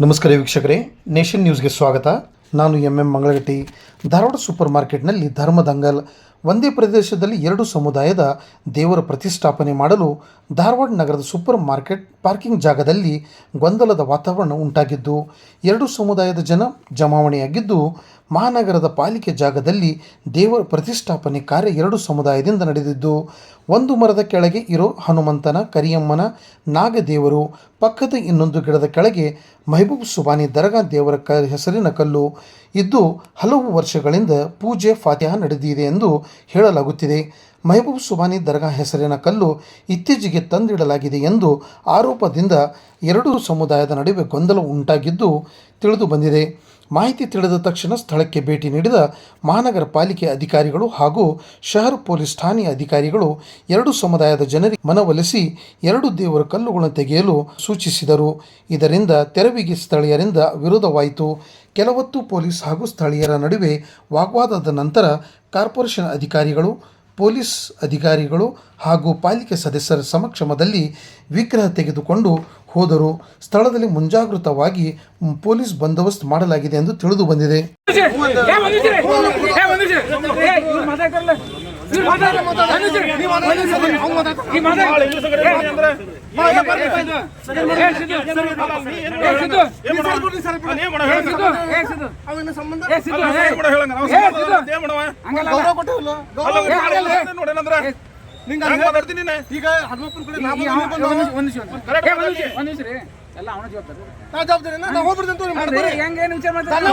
ನಮಸ್ಕಾರ ವೀಕ್ಷಕರೇ ನೇಷನ್ ನ್ಯೂಸ್ಗೆ ಸ್ವಾಗತ. ನಾನು M M Mangalagatti. Dharwad super ಮಾರ್ಕೆಟ್ನಲ್ಲಿ ಧರ್ಮದಂಗಲ್ ಒಂದೇ ಪ್ರದೇಶದಲ್ಲಿ ಎರಡು ಸಮುದಾಯದ ದೇವರ ಪ್ರತಿಷ್ಠಾಪನೆ ಮಾಡಲು ಧಾರವಾಡ ನಗರದ ಸೂಪರ್ ಮಾರ್ಕೆಟ್ ಪಾರ್ಕಿಂಗ್ ಜಾಗದಲ್ಲಿ ಗೊಂದಲದ ವಾತಾವರಣ ಉಂಟಾಗಿದ್ದು, ಎರಡು ಸಮುದಾಯದ ಜನ ಜಮಾವಣೆಯಾಗಿದ್ದು, ಮಹಾನಗರದ ಪಾಲಿಕೆ ಜಾಗದಲ್ಲಿ ದೇವರ ಪ್ರತಿಷ್ಠಾಪನೆ ಕಾರ್ಯ ಎರಡು ಸಮುದಾಯದಿಂದ ನಡೆದಿದ್ದು, ಒಂದು ಮರದ ಕೆಳಗೆ ಇರೋ ಹನುಮಂತನ, ಕರಿಯಮ್ಮನ, ನಾಗದೇವರು, ಪಕ್ಕದ ಇನ್ನೊಂದು ಗಿಡದ ಕೆಳಗೆ ಮೆಹಬೂಬ್ ಸುಬಾನಿ ದರ್ಗಾ ದೇವರ ಕ, ಹೆಸರಿನ ಕಲ್ಲು ಇದ್ದು, ಹಲವು ವರ್ಷಗಳಿಂದ ಪೂಜೆ ಫಾತಿಹ ನಡೆದಿದೆ ಎಂದು ಹೇಳಲಾಗುತ್ತಿದೆ. ಮೆಹಬೂಬ್ ಸುಬಾನಿ ದರ್ಗಾ ಹೆಸರಿನ ಕಲ್ಲು ಇತ್ತೀಚೆಗೆ ತಂದಿಡಲಾಗಿದೆ ಎಂದು ಆರೋಪದಿಂದ ಎರಡೂ ಸಮುದಾಯದ ನಡುವೆ ಗೊಂದಲ ಉಂಟಾಗಿದ್ದು ತಿಳಿದು ಬಂದಿದೆ. ಮಾಹಿತಿ ತಿಳಿದ ತಕ್ಷಣ ಸ್ಥಳಕ್ಕೆ ಭೇಟಿ ನೀಡಿದ ಮಹಾನಗರ ಪಾಲಿಕೆ ಅಧಿಕಾರಿಗಳು ಹಾಗೂ ಶಹರ್ ಪೊಲೀಸ್ ಠಾಣೆ ಅಧಿಕಾರಿಗಳು ಎರಡು ಸಮುದಾಯದ ಜನರಿಗೆ ಮನವೊಲಿಸಿ ಎರಡು ದೇವರ ಕಲ್ಲುಗಳನ್ನು ತೆಗೆಯಲು ಸೂಚಿಸಿದರು. ಇದರಿಂದ ತೆರವಿಗೆ ಸ್ಥಳೀಯರಿಂದ ವಿರೋಧವಾಯಿತು. ಕೆಲವತ್ತು ಪೊಲೀಸ್ ಹಾಗೂ ಸ್ಥಳೀಯರ ನಡುವೆ ವಾಗ್ವಾದದ ನಂತರ ಕಾರ್ಪೊರೇಷನ್ ಅಧಿಕಾರಿಗಳು ಪೊಲೀಸ್ ಅಧಿಕಾರಿಗಳು ಹಾಗೂ ಪಾಲಿಕೆ ಸದಸ್ಯರ ಸಮಕ್ಷಮದಲ್ಲಿ ವಿಗ್ರಹ ತೆಗೆದುಕೊಂಡು ಹೋದರು ಸ್ಥಳದಲ್ಲಿ ಮುಂಜಾಗೃತವಾಗಿ ಪೊಲೀಸ್ ಬಂದೋಬಸ್ತ್ ಮಾಡಲಾಗಿದೆ ಎಂದು ತಿಳಿದು ಬಂದಿದೆ. ಈಗ ಹನುಮಪ್ಪನ ಕಡೆ ಒಂದ್ ನಿಮಿಷ, ಒಂದ್ ನಿಮಿಷ ರೀ. ನಾ ಜವಾಬ್ದಾರಿ ನಾ ಹೋಗ್ಬಿಡ್ತೀನಿ ತೋರಿ ಮಾಡ್ತಾರೆ ವಿಚಾರ ಮಾಡ್ತಾರೆ?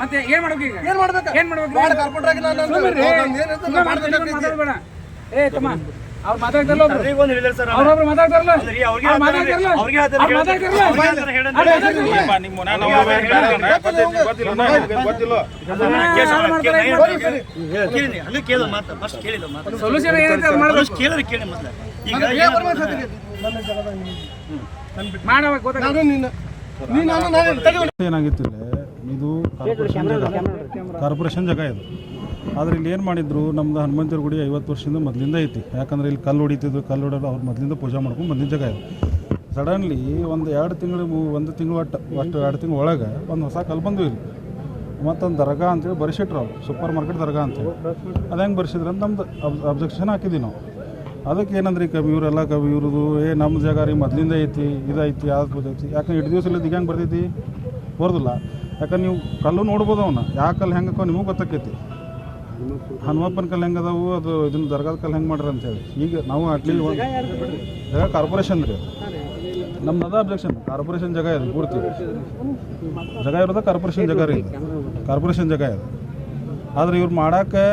ಮತ್ತೆ ಏನ್ ಮಾಡ್ಬೇಕು ಈಗ ಏನ್ ಮಾಡ್ಬೇಕು ಏನ್ ಮಾಡ್ಬೇಕು ವಾರ್ಡ್ ಕಾರ್ಪೊರೇಟರ್ ಆಗಿ ನಾನು. ನಾನು ನಾನು ಮಾತಾಡ್ಬೇಡ. ಏ ತಮ್ಮ ಅವ್ರು ಮಾತಾಡ್ತಾರಲ್ಲ. ಅವ್ರೊಬ್ರು ಮಾತಾಡ್ತಾರಲ್ಲ ಅವ್ರು ಮಾತಾಡ್ತಾರಲ್ಲ ಮಾತಾಡ್ತಾರಲ್ಲ ಅವ್ರು ಮಾತಾಡ್ತಾರಲ್ಲ ಸೊಲ್ಯೂಷನ್ ಏನೈತೆ ನಾನು ನೀನು ನಾನು ಕೇಳಿ ತೆಗೆದು ಏನಾಗಿತ್ತು ಇಲ್ಲಿ? ಇದು ಕಾರ್ಪೊರೇಷನ್ ಜಾಗ. ಕಾರ್ಪೊರೇಷನ್ ಜಾಗ ಇದು. ಆದರೆ ಇಲ್ಲಿ ಏನು ಮಾಡಿದ್ರು? ನಮ್ದು ಹನುಮಂತರ ಗುಡಿ ಐವತ್ತು ವರ್ಷದಿಂದ ಮೊದಲಿಂದ ಐತಿ. ಯಾಕಂದ್ರೆ ಇಲ್ಲಿ ಕಲ್ಲು ಹೊಡಿತಿದ್ರು ಕಲ್ಲು ಹೊಡೋದು ಅವ್ರು ಮೊದಲಿಂದ ಪೂಜೆ ಮಾಡ್ಕೊಂಡು ಬಂದಿದ್ದ ಜಾಗ ಇದು. ಸಡನ್ಲಿ ಒಂದು ಎರಡು ತಿಂಗಳು ಒಂದು ತಿಂಗಳು ಒಟ್ಟು ಅಷ್ಟು ಎರಡು ತಿಂಗಳು ಒಳಗೆ ಒಂದು ಹೊಸ ಕಲ್ಲು ಬಂದು ಇಲ್ಲಿ. ಮತ್ತೊಂದು ದರ್ಗಾ ಅಂತೇಳಿ ಬರೆಸಿಟ್ರು ಅವ್ರು. ಸೂಪರ್ ಮಾರ್ಕೆಟ್ ದರ್ಗಾ ಅಂತೇಳಿ. ಅದು ಹೆಂಗೆ ಬರ್ಸಿದ್ರು ಅಂತ ನಮ್ದು ಅಬ್ ಅಬ್ಜೆಕ್ಷನ್ ಹಾಕಿದ್ವಿ ನಾವು. ಅದಕ್ಕೆ ಏನಂದ್ರಿ ಕವಿ, ಇವರೆಲ್ಲ ಕವಿ, ಇವ್ರದ್ದು, ಏ ನಮ್ಮ ಜಾಗ ರೀ, ಮೊದಲಿಂದ ಐತಿ ಇದೈತಿ ಪೂಜೆ ಐತಿ. ಯಾಕಂದ್ರೆ ಇಟ್ಟು ದಿವಸ ಇಲ್ಲದ ಹೆಂಗೆ ಬರ್ತೈತಿ ಬರ್ದಿಲ್ಲ. ಯಾಕಂದ್ರೆ ನೀವು ಕಲ್ಲು ನೋಡ್ಬೋದು ಅವನ್ನ ಯಾವ ಕಲ್ಲು ಹೆಂಗೆ ನಿಮಗೂ ಗೊತ್ತಾಕೈತಿ. ಹನುಮಪ್ಪನ ಕಲ್ಲು ಹೆಂಗೆ ಅದಾವು, ಅದು ಇದನ್ನ ದರ್ಗಾದ ಕಲ್ಲು ಹೆಂಗೆ ಮಾಡ್ರಿ ಅಂತೇಳಿ ಈಗ ನಾವು ಅಟ್ಲಿ ಜಾಗ ಕಾರ್ಪೊರೇಷನ್ ರೀ ನಮ್ದು ಅದ ಅಬ್ಜೆಕ್ಷನ್ ಕಾರ್ಪೊರೇಷನ್ ಜಾಗ ಇದು ಪೂರ್ತಿ. ಜಾಗ ಇರೋದ ಕಾರ್ಪೊರೇಷನ್ ಜಾಗ ರೀ ಕಾರ್ಪೊರೇಷನ್ ಜಾಗ ಇದು. ಆದ್ರೆ ಇವ್ರು ಮಾಡಕ್ಕೆ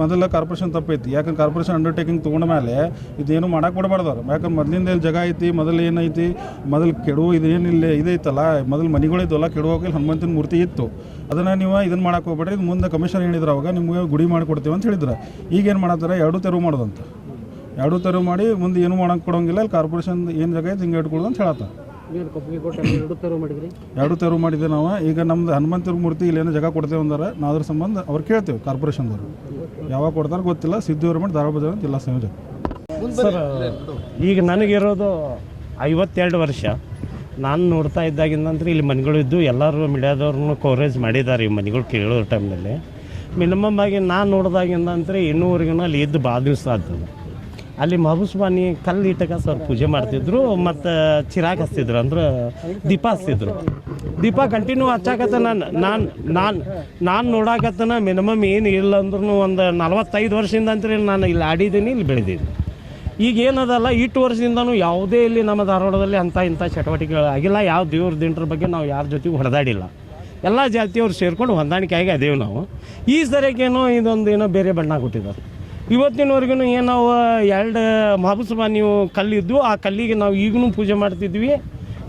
ಮೊದಲ ಕಾರ್ಪೊರೇಷನ್ ತಪ್ಪೈತಿ. ಯಾಕಂದ್ರೆ ಕಾರ್ಪೊರೇಷನ್ ಅಂಡರ್ಟೇಕಿಂಗ್ ತೊಗೊಂಡ ಮೇಲೆ ಇದೇನು ಮಾಡೋಕೆ ಬಿಡಬಾರ್ದು ಅವ್ರು. ಯಾಕಂದ್ರೆ ಮೊದಲಿಂದ ಇಲ್ಲಿ ಜಾಗ ಐತಿ, ಮೊದಲು ಏನೈತಿ, ಮೊದಲು ಕೆಡುವ ಇದೇನಿಲ್ಲ, ಇದೈತಲ್ಲ, ಮೊದಲು ಮನೆಗಳಿದ್ದಲ್ಲ ಕೆಡುವಾಗ ಹನುಮಂತನ ಮೂರ್ತಿ ಇತ್ತು. ಅದನ್ನು ನೀವು ಇದನ್ನು ಮಾಡಕ್ಕೆ ಹೋಗ್ಬೇಡ್ರಿ. ಇದು ಮುಂದೆ ಕಮಿಷನ್ ಹೇಳಿದ್ರು ಅವಾಗ ನಿಮಗೆ ಗುಡಿ ಮಾಡಿಕೊಡ್ತೀವಿ ಅಂತ ಹೇಳಿದ್ರು. ಈಗ ಏನು ಮಾಡತ್ತಾರೆ? ಎರಡು ತೆರವು ಮಾಡೋದಂತ. ಎರಡು ತೆರವು ಮಾಡಿ ಮುಂದೆ ಏನು ಮಾಡೋಕೆ ಕೊಡೋಂಗಿಲ್ಲ ಇಲ್ಲಿ ಕಾರ್ಪೊರೇಷನ್ ಏನು ಜಾಗ ಐತಿ ಹಿಂಗೆ ಇಟ್ಕೊಡೋದು ಅಂತ ಹೇಳತ್ತಾರೆ. ಎರಡು ತೆರವು ಮಾಡಿದ್ವಿ ನಾವು. ಈಗ ನಮ್ದು ಹನುಮಂತರ ಮೂರ್ತಿ ಇಲ್ಲಿ ಏನೋ ಜಾಗ ಕೊಡ್ತೇವೆ ಅಂದ್ರೆ. ನಾವು ಅದ್ರ ಸಂಬಂಧ ಅವ್ರು ಕೇಳ್ತೇವೆ ಕಾರ್ಪೊರೇಷನ್ದವರು ಯಾವಾಗ ಕೊಡ್ತಾರೆ ಗೊತ್ತಿಲ್ಲ. ಸಿದ್ಧಗೌರ್ಮೆಂಟ್ ಧಾರವಾಡ ಜಿಲ್ಲಾ ಜಿಲ್ಲಾ ಸಂಯೋಜಕ ಸರ್ ಈಗ ನನಗಿರೋದು ಐವತ್ತೆರಡು ವರ್ಷ. ನಾನು ನೋಡ್ತಾ ಇದ್ದಾಗಿಂದಂದ್ರೆ ಇಲ್ಲಿ ಮನೆಗಳು ಇದ್ದು ಎಲ್ಲರೂ ಮೀಡಿಯಾದವ್ರನ್ನೂ ಕವರೇಜ್ ಮಾಡಿದ್ದಾರೆ ಈ ಮನೆಗಳು ಕೇಳೋ ಟೈಮ್ನಲ್ಲಿ ಮಿನಿಮಮ್ ಆಗಿ ನಾನು ನೋಡಿದಾಗಿಂದ ಅಂದರೆ ಇನ್ನೂವರೆಗೂ ಅಲ್ಲಿ ಇದ್ದು ಭಾಳ ದಿವಸ ಆದ್ದು ಅಲ್ಲಿ ಮಹಬೂಸ್ವಾನಿ ಕಲ್ಲು ಇಟ್ಟಕ ಸರ್ ಪೂಜೆ ಮಾಡ್ತಿದ್ರು, ಮತ್ತು ಚಿರಾಗ್ ಹಚ್ತಿದ್ರು, ಅಂದ್ರೆ ದೀಪ ಹಚ್ತಿದ್ರು. ದೀಪ ಕಂಟಿನ್ಯೂ ಹಚ್ಚಾಕತ್ತ ನಾನು ನಾನು ನಾನು ನಾನು ನೋಡಾಕತ್ತನ ಮಿನಿಮಮ್ ಏನು ಇಲ್ಲ ಅಂದ್ರೂ ಒಂದು ನಲವತ್ತೈದು ವರ್ಷದಿಂದ ಅಂತೇಳಿ ನಾನು ಇಲ್ಲಿ ಆಡಿದ್ದೀನಿ, ಇಲ್ಲಿ ಬೆಳೆದಿದ್ದೀನಿ. ಈಗ ಏನದಲ್ಲ ಇಟ್ಟು ವರ್ಷದಿಂದನೂ ಯಾವುದೇ ಇಲ್ಲಿ ನಮ್ಮ ಧಾರವಾಡದಲ್ಲಿ ಅಂಥ ಇಂಥ ಚಟುವಟಿಕೆಗಳು ಆಗಿಲ್ಲ. ಯಾವ ದೇವ್ರ ದಿಂಡ್ರ ಬಗ್ಗೆ ನಾವು ಯಾರ ಜೊತೆಗೂ ಹೊಡೆದಾಡಿಲ್ಲ. ಎಲ್ಲ ಜಾತಿಯವ್ರು ಸೇರ್ಕೊಂಡು ಹೊಂದಾಣಿಕೆ ಆಗಿ ಅದೇವು ನಾವು. ಈ ಸರಿಗೇನೋ ಇದೊಂದು ಏನೋ ಬೇರೆ ಬಣ್ಣ ಕೊಟ್ಟಿದ್ದಾರೆ. ಇವತ್ತಿನವರೆಗೂ ಏನು ನಾವು ಎರಡು ಮಹಬೂಸಬ ನೀವು ಕಲ್ಲಿದ್ದು ಆ ಕಲ್ಲಿಗೆ ನಾವು ಈಗಲೂ ಪೂಜೆ ಮಾಡ್ತಿದ್ವಿ.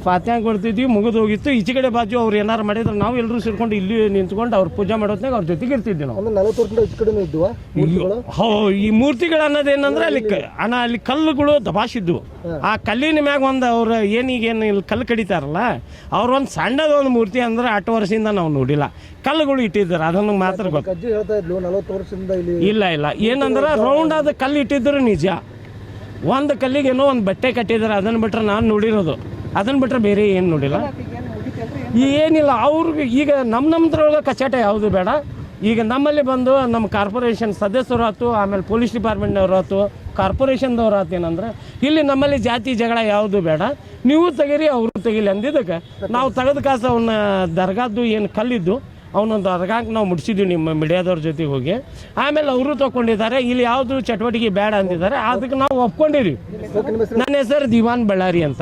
ಫಾತ್ಯಾ ಕೊಡ್ತಿದ್ವಿ ಮುಗಿದು ಹೋಗಿತ್ತು. ಈಚೆ ಕಡೆ ಬಾಜು ಅವ್ರು ಏನಾರು ಮಾಡಿದ್ರೆ ನಾವು ಎಲ್ಲರೂ ಸೇರ್ಕೊಂಡು ಇಲ್ಲಿ ನಿಂತ್ಕೊಂಡು ಅವ್ರು ಪೂಜೆ ಮಾಡೋತ್ನಾಗ ಅವ್ರ ಜೊತೆಗೆ ಇರ್ತಿದ್ವಿ ನಾವು. ಹೋ ಈ ಮೂರ್ತಿಗಳು ಅನ್ನೋದೇನಂದ್ರೆ ಅಲ್ಲಿ ಅಣ್ಣ ಅಲ್ಲಿ ಕಲ್ಲುಗಳು ದಬಾಸಿದ್ವು ಆ ಕಲ್ಲಿನ ಮ್ಯಾಗ ಒಂದು ಅವ್ರು ಏನೀಗೇನು ಇಲ್ಲಿ ಕಲ್ಲು ಕಡಿತಾರಲ್ಲ ಅವ್ರು ಒಂದು ಸಣ್ಣದ ಒಂದು ಮೂರ್ತಿ ಅಂದ್ರೆ ಹತ್ತು ವರ್ಷದಿಂದ ನಾವು ನೋಡಿಲ್ಲ. ಕಲ್ಲುಗಳು ಇಟ್ಟಿದ್ದಾರೆ ಅದನ್ನು ಮಾತ್ರ ಗೊತ್ತು ಇಲ್ಲ ಇಲ್ಲ ಏನಂದ್ರೆ ರೌಂಡ್ ಆದ ಕಲ್ಲು ಇಟ್ಟಿದ್ರು ನಿಜ. ಒಂದು ಕಲ್ಲಿಗೆ ಏನೋ ಒಂದು ಬಟ್ಟೆ ಕಟ್ಟಿದ್ದಾರೆ ಅದನ್ನು ಬಿಟ್ರೆ ನಾನು ನೋಡಿರೋದು. ಅದನ್ನು ಬಿಟ್ಟರೆ ಬೇರೆ ಏನು ನೋಡಿಲ್ಲ. ಏನಿಲ್ಲ ಅವ್ರಿಗೆ ಈಗ ನಮ್ಮ ನಮ್ಮದ್ರೊಳಗೆ ಕಚಾಟ ಯಾವುದು ಬೇಡ. ಈಗ ನಮ್ಮಲ್ಲಿ ಬಂದು ನಮ್ಮ ಕಾರ್ಪೊರೇಷನ್ ಸದಸ್ಯರು ಆಯ್ತು ಆಮೇಲೆ ಪೊಲೀಸ್ ಡಿಪಾರ್ಟ್ಮೆಂಟ್ನವ್ರು ಆಯ್ತು ಕಾರ್ಪೊರೇಷನ್ದವ್ರು ಆಯ್ತು ಏನಂದ್ರೆ ಇಲ್ಲಿ ನಮ್ಮಲ್ಲಿ ಜಾತಿ ಜಗಳ ಯಾವುದು ಬೇಡ. ನೀವು ತೆಗೀರಿ ಅವರು ತೆಗೀಲಿ ಅಂದಿದ್ದಕ್ಕೆ. ನಾವು ತೆಗೆದ ಕಾಸು ಅವನ್ನ ದರ್ಗಾದ್ದು ಏನು ಕಲ್ಲಿದ್ದು ಅವನೊಂದು ದರ್ಗಾಕ್ಕೆ ನಾವು ಮುಟ್ಸಿದ್ವಿ ನಿಮ್ಮ ಮೀಡಿಯಾದವ್ರ ಜೊತೆಗೆ ಹೋಗಿ. ಆಮೇಲೆ ಅವರು ತಗೊಂಡಿದ್ದಾರೆ ಇಲ್ಲಿ ಯಾವುದು ಚಟುವಟಿಕೆ ಬೇಡ ಅಂದಿದ್ದಾರೆ ಅದಕ್ಕೆ ನಾವು ಒಪ್ಕೊಂಡಿರಿ ನನ್ನ ಹೆಸರು ದಿವಾನ್ ಬಳ್ಳಾರಿ ಅಂತ.